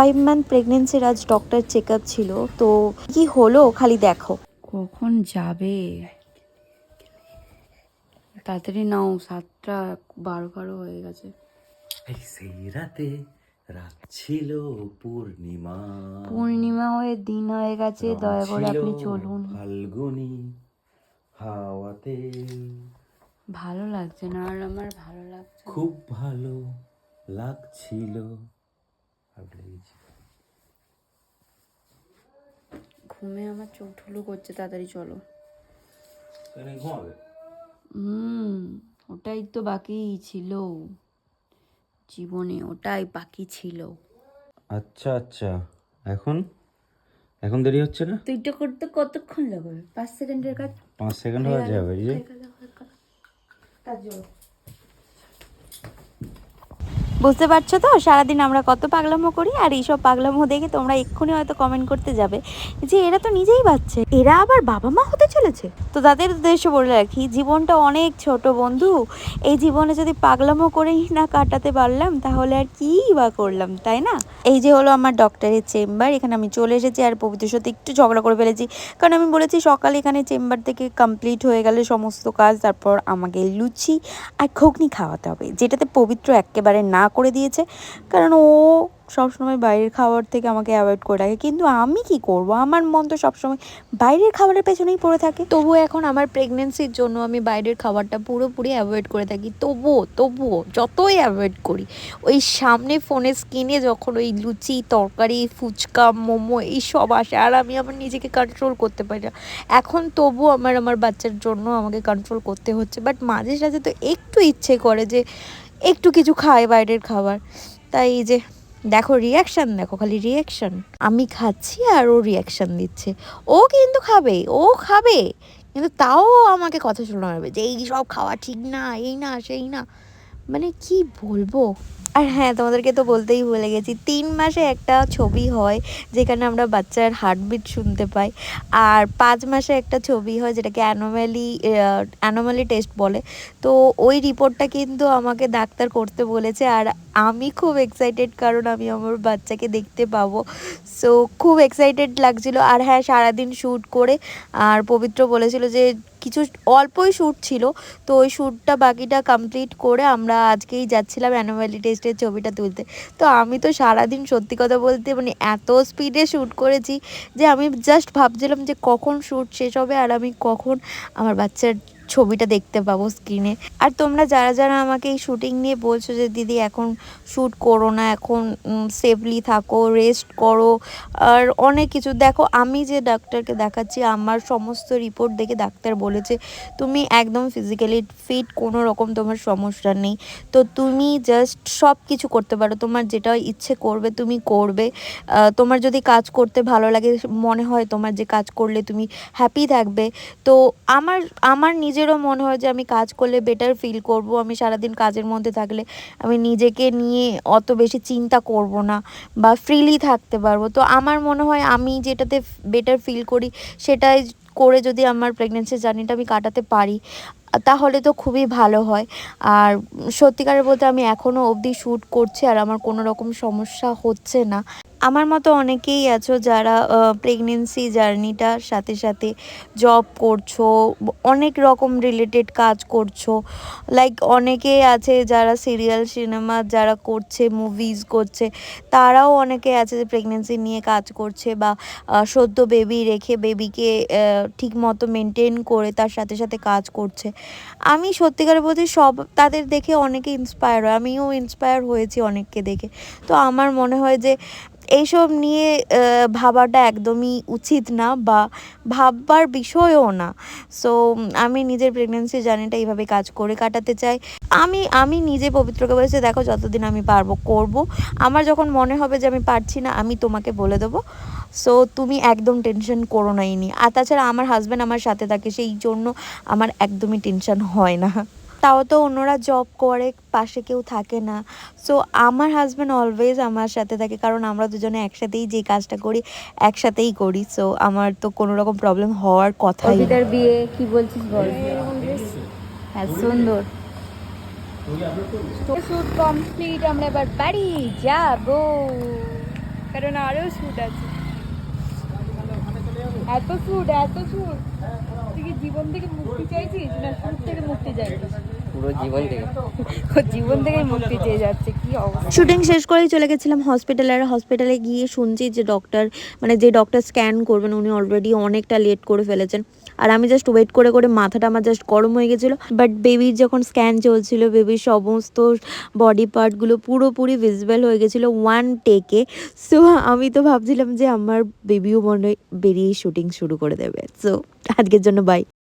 Five month প্রেগনেন্সির আজ doctor check up ছিল তো কি হলো খালি দেখো। কখন যাবে? তাড়াতাড়ি নাও সাতটা বারো বারো হয়ে গেছে। এই সেই রাতে রাত ছিল পূর্ণিমা। পূর্ণিমা হয়ে দিন হয়ে গেছে দয়া করে আপনি চলুন। ফাল্গুনি হাওয়াতে। ভালো লাগছে না আর আমার ভালো লাগছে খুব ভালো লাগছিল। গেছি। ঘুমে আমার চোখ ঠুলু করছে তাড়াতাড়ি চলো। ঘুমাবে? হুম ওটাই তো বাকি ছিল। জীবনে ওটাই বাকি ছিল। আচ্ছা আচ্ছা। এখন? এখন দেরি হচ্ছে না? তো এটা করতে কতক্ষণ লাগবে? পাঁচ সেকেন্ডের কাজ? পাঁচ সেকেন্ড হয়ে যাবে এই যে। বুঝতে পারছ তো? সারাদিন আমরা কত পাগলামো করি, আর এইসব পাগলামো দেখে তোমরা এক্ষুনি হয়তো কমেন্ট করতে যাবে যে এরা তো নিজেই বাচ্চা। এরা আবার বাবা মা হতে চলেছে? তো তাদের উদ্দেশ্য বলে রাখি, জীবনটা অনেক ছোট বন্ধু। এই জীবনে যদি পাগলামো করেই না কাটাতে পারলাম, তাহলে আর কি বা করলাম, তাই না? এই যে হলো আমার ডক্টরের চেম্বার এখানে আমি চলে এসেছি আর পবিত্রের সাথে একটু ঝগড়া করে ফেলেছি। কারণ আমি বলেছি, সকালে এখানে চেম্বার থেকে কমপ্লিট হয়ে গেলে সমস্ত কাজ, তারপর আমাকে লুচি আর ঘুগনি খাওয়াতে হবে, যেটাতে পবিত্র একেবারে না করে দিয়েছে। কারণ ও সবসময় বাইরের খাবার থেকে আমাকে অ্যাভয়েড করে রাখে। কিন্তু আমি কি করব? আমার মন তো সবসময় বাইরের খাবারের পেছনেই পড়ে থাকে। তবুও এখন আমার প্রেগনেন্সির জন্য আমি বাইরের খাবারটা পুরোপুরি অ্যাভয়েড করে থাকি। তবুও তবুও যতই অ্যাভয়েড করি, ওই সামনে ফোনে স্ক্রিনে যখন ওই লুচি, তরকারি, ফুচকা, মোমো, এই সব আসে, আর আমি আমার নিজেকে কন্ট্রোল করতে পারি না। এখন তবু আমার আমার বাচ্চার জন্য আমাকে কন্ট্রোল করতে হচ্ছে। বাট মাঝে সাঝে তো একটু ইচ্ছে করে যে একটু কিছু খায় বাইরের খাবার। তাই এই যে, দেখো রিয়াকশান দেখো খালি রিয়াকশান আমি খাচ্ছি আর ও রিয়াকশান দিচ্ছে। ও কিন্তু খাবে, ও খাবে। কিন্তু তাও আমাকে কথা শোনাবে যে, এই সব খাওয়া ঠিক না, এই না, সেই না। মানে কি বলব? আর হ্যাঁ তোমাদেরকে তো বলতেই ভুলে গেছি, তিন মাসে একটা ছবি হয় যেখানে আমরা বাচ্চার হার্টবিট শুনতে পাই। আর পাঁচ মাসে একটা ছবি হয় যেটাকে অ্যানোমালি অ্যানোমালি টেস্ট বলে। তো ওই রিপোর্টটা কিন্তু আমাকে ডাক্তার করতে বলেছে আর আমি খুব এক্সাইটেড কারণ আমি আমার বাচ্চাকে দেখতে পাবো। সো খুব এক্সাইটেড লাগছিল। আর হ্যাঁ সারাদিন শ্যুট করে আর পবিত্র বলেছিল যে কিছু অল্পই শ্যুট ছিল, তো ওই শ্যুটটা বাকিটা কমপ্লিট করে আমরা আজকেই যাচ্ছিলাম অ্যানুয়ালি টেস্টের ছবিটা তুলতে। তো আমি তো সারাদিন সত্যি কথা বলতে মানে এত স্পিডে শ্যুট করেছি যে আমি জাস্ট ভাবছিলাম যে কখন শ্যুট শেষ হবে আর আমি কখন আমার বাচ্চার ছবিটা দেখতে পাবো স্ক্রিনে আর তোমরা যারা যারা আমাকে এই শুটিং নিয়ে বলছো যে, দিদি, এখন শ্যুট করো না, এখন সেফলি থাকো রেস্ট করো, আর অনেক কিছু। দেখো, আমি যে ডাক্তারকে দেখাচ্ছি, আমার সমস্ত রিপোর্ট দেখে ডাক্তার বলেছে, তুমি একদম ফিজিক্যালি ফিট কোনো রকম তোমার সমস্যা নেই। তো তুমি জাস্ট সব কিছু করতে পারো। তোমার যেটা ইচ্ছে করবে, তুমি করবে। তোমার যদি কাজ করতে ভালো লাগে, মনে হয় তোমার যে কাজ করলে তুমি হ্যাপি থাকবে। তো আমার আমার নিজেরও মনে হয় যে আমি কাজ করলে বেটার ফিল করব। আমি সারাদিন কাজের মধ্যে থাকলে আমি নিজেকে নিয়ে অত বেশি চিন্তা করব না বা ফ্রিলি থাকতে পারব। তো আমার মনে হয় আমি যেটাতে বেটার ফিল করি সেটাই করে যদি আমার প্রেগনেন্সি জার্নিটা আমি কাটাতে পারি, তাহলে তো খুবই ভালো হয়। আর সত্যিকারের বলতে আমি এখনও অবধি শ্যুট করছি আর আমার কোনো রকম সমস্যা হচ্ছে না। আমার মতো অনেকেই আছো যারা প্রেগনেন্সি জার্নিটার সাথে সাথে জব করছ, অনেক রকম রিলেটেড কাজ করছ। লাইক অনেকেই আছে যারা সিরিয়াল সিনেমা যারা করছে মুভিজ করছে, তারাও অনেকে আছে যে প্রেগনেন্সি নিয়ে কাজ করছে বা সদ্য বেবি রেখে বেবিকে ঠিক মতো মেনটেন করে তার সাথে সাথে কাজ করছে। আমি সত্যিকারের বলছি সব, তাদের দেখে অনেকে ইন্সপায়ার হয়। আমিও ইন্সপায়ার হয়েছি অনেককে দেখে। তো আমার মনে হয় যে এইসব নিয়ে ভাবাটা একদমই উচিত না বা ভাববার বিষয়ও না। সো আমি নিজের প্রেগনেন্সি জার্নিটা এইভাবে কাজ করে কাটাতে চাই। আমি আমি নিজে পবিত্রকে বলেছি দেখো যতদিন আমি পারব করব। আমার যখন মনে হবে যে আমি পারছি না, আমি তোমাকে বলে দেবো। সো তুমি একদম টেনশন করো না এই আর তাছাড়া আমার হাজব্যান্ড আমার সাথে থাকে, সেই জন্য আমার একদমই টেনশন হয় না। তাও তো অন্যরা জব করে পাশে কেউ থাকে না। সো আমার হাজব্যান্ড অলওয়েজ আমার সাথে থাকে কারণ আমরা দুজনে একসাথেই যে কাজটা করি একসাথেই করি। সো আমার তো কোনো রকম প্রবলেম হওয়ার কথাই না। বিয়ে কি বলছিস বল? হ্যাঁ সুন্দর। শুট কমপ্লিট আমরা এবার বাড়ি যাব। কারণ আরও শ্যুট আছে। এত সুট এত সুট তুই কি জীবন থেকে মুক্তি চাইছিস না সুট থেকে মুক্তি চাইছিস? পুরো জীবন থেকে। জীবন থেকে মুক্তি চেয়ে যাচ্ছে কি অবস্থা? শুটিং শেষ করেই চলে গেছিলাম হসপিটালে আর হসপিটালে গিয়ে শুনছি যে ডক্টর মানে যে ডক্টর স্ক্যান করবেন উনি অলরেডি অনেকটা লেট করে ফেলেছেন। আর আমি জাস্ট ওয়েট করে করে মাথাটা আমার জাস্ট গরম হয়ে গেছিল। বাট বেবির যখন স্ক্যান চলছিল বেবির সমস্ত বডি পার্টগুলো পুরোপুরি ভিজিবল হয়ে গেছিল ওয়ান টেকে সো আমি তো ভাবছিলাম যে আমার বেবিও মনে হয় বেরিয়েই শুটিং শুরু করে দেবে। সো আজকের জন্য বাই